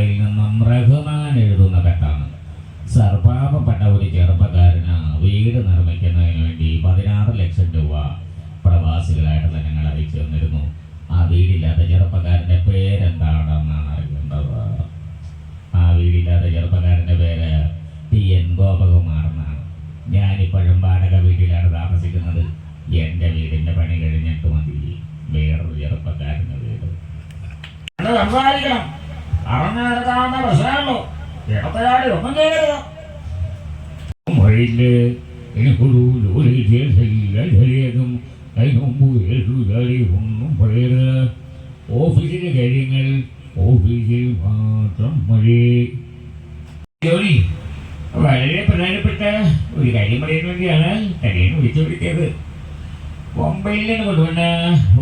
ദുബായിൽ നിന്നും റഹ്മാൻ എഴുതുന്ന കത്താണ്. സർപ്പാപപ്പെട്ട ഒരു ചെറുപ്പക്കാരന് വീട് നിർമ്മിക്കുന്നതിന് വേണ്ടി പതിനാറ് ലക്ഷം രൂപ പ്രവാസികളായിട്ടുള്ള ഞങ്ങൾ അയച്ചു തന്നിരുന്നു. ആ വീടില്ലാത്ത ചെറുപ്പക്കാരന്റെ പേരെന്താണെന്നാണ് അറിയേണ്ടത്? ആ വീടില്ലാത്ത ചെറുപ്പക്കാരന്റെ പേര് ടി എൻ ഗോപകുമാർ എന്നാണ് ഞാനിപ്പോഴും വാടക വീട്ടിലാണ് താമസിക്കുന്നത്. എന്റെ വീടിന്റെ പണി കഴിഞ്ഞിട്ട് മതി. വേറൊരു ചെറുപ്പക്കാരന്റെ വീട്. സംസാരിക്കണം. അറിഞ്ഞു നടക്കാവുന്ന പ്രശ്നമുള്ളൂ. ഇടത്തയാടി ഒന്നും ചെയ്യരുത്. മഴയിൽ എനിക്കൊരു ജോലി ചെയ്തും അതിനുമുമ്പ് എഴുതാടി ഒന്നും പറയരുത്. ഓഫീസിലെ കാര്യങ്ങൾ ഓഫീസിൽ മാത്രം മതി. ജോലി. വളരെ പ്രധാനപ്പെട്ട ഒരു കാര്യം പറയാൻ വേണ്ടിയാണ് തലേന്ന് വിളിച്ചു വിളിച്ചത് ബോംബെയിൽ നിന്ന് കൊണ്ടുവന്ന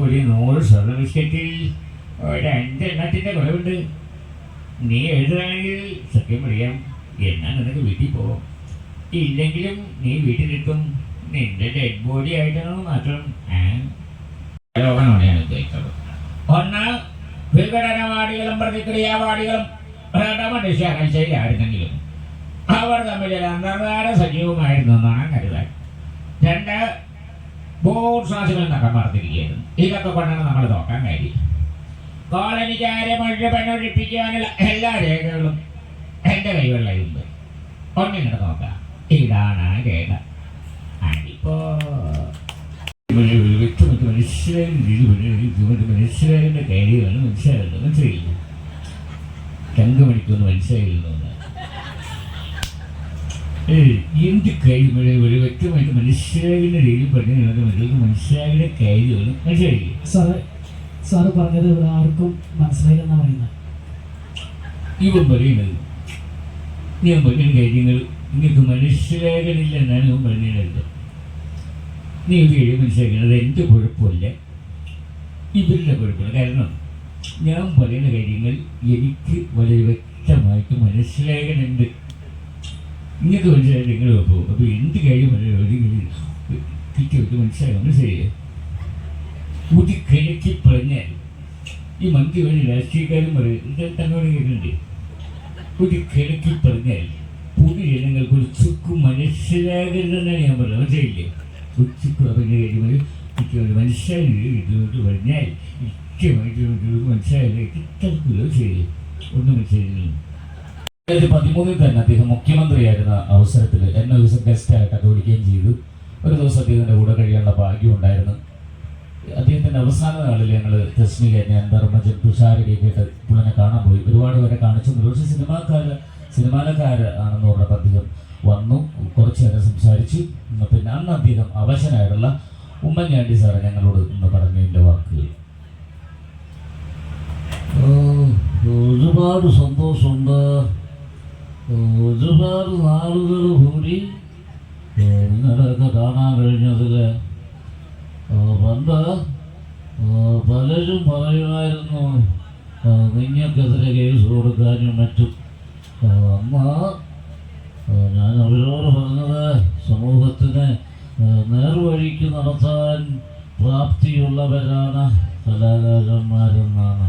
ഒരു നൂറ് സ്വർണ ബിസ്ക്കറ്റിൽ ഒരു അഞ്ചെണ്ണത്തിന്റെ കുറവുണ്ട്. നീ എഴുതുകയാണെങ്കിൽ സത്യം പറയാം എന്നാൽ നിനക്ക് വീട്ടിൽ പോവാം ഇല്ലെങ്കിലും നീ വീട്ടിലെത്തും നിന്റെ ഡെഡ് ബോഡി ആയിട്ടാണ് മാത്രം. ലോകമാണ് ഞാൻ ഉദ്ദേശിച്ചത്. ഒന്ന് വിഘടനവാദികളും പ്രതിക്രിയാവാദികളും മനുഷ്യ അകൽച്ചയിലായിരുന്നെങ്കിലും അവർ തമ്മിൽ അന്തർധാര സജീവമായിരുന്നു എന്നാണ് കരുതാൻ. രണ്ട് ഭൂശ്വാസികൾ നടമാർത്തിരിക്കുകയായിരുന്നു ഇതൊക്കെ കൊണ്ടാണ് നമ്മൾ നോക്കാൻ കാര്യം കോളനിക്കാരെ മുഴുവൻ ഒഴിപ്പിക്കാനുള്ള എല്ലാ രേഖകളും എന്റെ കൈകളിലുണ്ട് ഒന്നിങ്ങോട്ട് നോക്കാം. ഇതാണ് ആ രേഖ. അതിപ്പോ മനസ്സിലാകുന്ന കാര്യമാണ് മനസ്സിലാകുന്നത് മനസ്സിലായില്ല? തങ്കമണിക്കൊന്ന് മനസ്സിലായില്ലെന്ന് എന്ത് കാര്യം? ഒരു വ്യക്തമായിട്ട് മനസ്സിലാകുന്ന രീതിയിൽ പറഞ്ഞു മനസ്സിലാകുന്ന കാര്യമാണ് മനസ്സിലായില്ലേ? സാറ് സാറ് പറഞ്ഞത് ഇവിടെ ആർക്കും മനസ്സിലായില്ലെന്നാ പറയുന്നത്. ഇവൻ പറയുന്നത് ഞാൻ പറയുന്ന കാര്യങ്ങൾ നിങ്ങൾക്ക് മനസ്സിലാകണില്ല എന്നാണ് ഇവൻ പറഞ്ഞിട്ടുണ്ട് നീ ഒരു കാര്യം മനസ്സിലാക്കുന്നത് എന്റെ കുഴപ്പമില്ല. ഇവരുടെ കുഴപ്പമില്ല. കാരണം ഞാൻ പറയുന്ന കാര്യങ്ങൾ എനിക്ക് വളരെ വ്യക്തമായിട്ട് മനസ്സിലാകണുണ്ട് നിങ്ങൾക്ക് മനസ്സിലായിട്ട് നിങ്ങൾ പോകും അപ്പോൾ എന്ത് കാര്യം വളരെ കൃത്യമായിട്ട് മനസ്സിലാകാൻ മനസ്സിലായേ ഒരു കിഴക്കി പറഞ്ഞാൽ ഈ മന്ത്രി വഴി രാഷ്ട്രീയക്കാരും പറയും ഇത് തന്നോട് കേൾക്കുന്നുണ്ട് പുതി കിഴക്കി പറഞ്ഞാൽ പൊതുജനങ്ങൾക്ക് ഒരു ചുക്ക് മനസ്സിലാകരുതെന്നാണ് ഞാൻ പറഞ്ഞത്. മനസ്സിലായില്ലേ? ഒരു ചുക്ക് പറഞ്ഞ കാര്യങ്ങൾ കൃത്യമായിട്ട് മനസ്സിലായി. ഇതുകൊണ്ട് പറഞ്ഞാൽ കൃത്യമായിട്ട് ഇത് ഇത്തരത്തിലോ ശരി. ഒന്നും മനസ്സിലായിരുന്നു രണ്ടായിരത്തി പതിമൂന്നിൽ തന്നെ അദ്ദേഹം മുഖ്യമന്ത്രിയായിരുന്ന അവസരത്തിൽ എന്നെ ദിവസം ദിവസം ഗസ്റ്റായിട്ടൊക്കെ വിളിക്കുകയും ചെയ്തു. ഒരു ദിവസം അദ്ദേഹത്തിന്റെ കൂടെ കഴിയാനുള്ള ഭാഗ്യം ഉണ്ടായിരുന്നു. അദ്ദേഹത്തിന്റെ അവസാന നാളിൽ ഞങ്ങൾ രശ്മിക ഞാൻ ധർമ്മജൻ തുഷാരടിയൊക്കെ പുള്ളിനെ കാണാൻ പോയി. ഒരുപാട് പേരെ കാണിച്ചു. പക്ഷേ സിനിമാക്കാര് സിനിമാലക്കാര് ആണെന്ന് പറഞ്ഞപ്പോൾ അദ്ദേഹം വന്നു കുറച്ച് നേരം സംസാരിച്ചു. പിന്നെ അന്ന് അദ്ദേഹം അവശനായിട്ടുള്ള ഉമ്മൻചാണ്ടി സാറ് ഞങ്ങളോട് ഇന്ന് പറഞ്ഞതിന്റെ വാക്കുകൾ. ഒരുപാട് സന്തോഷമുണ്ട്. ഒരുപാട് നാളുകൾ കൂടി നിങ്ങളെയൊക്കെ കാണാൻ കഴിഞ്ഞതിൽ പണ്ട് പലരും പറയുമായിരുന്നു നിങ്ങൾക്കെതിരെ കേസ് കൊടുക്കാനും മറ്റും അന്ന് ഞാൻ അവരോട് പറഞ്ഞത് സമൂഹത്തിനെ നേർവഴിക്ക് നടത്താൻ പ്രാപ്തിയുള്ളവരാണ് കലാകാരന്മാരെന്നാണ്.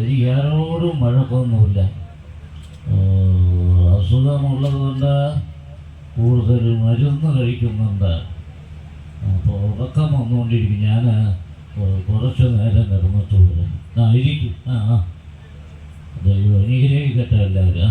എനിക്ക് ആരോടും വഴക്കൊന്നുമില്ല. അസുഖമുള്ളതുകൊണ്ട് കൂടുതൽ മരുന്ന് കഴിക്കുന്നുണ്ട്. അപ്പോൾ ഉറക്കം വന്നുകൊണ്ടിരിക്കും. ഞാൻ കുറച്ച് നേരം വരാം ആ ഇരിക്കും. ആ. ദൈവം അനുഗ്രഹിക്കട്ടെ എല്ലാവരും.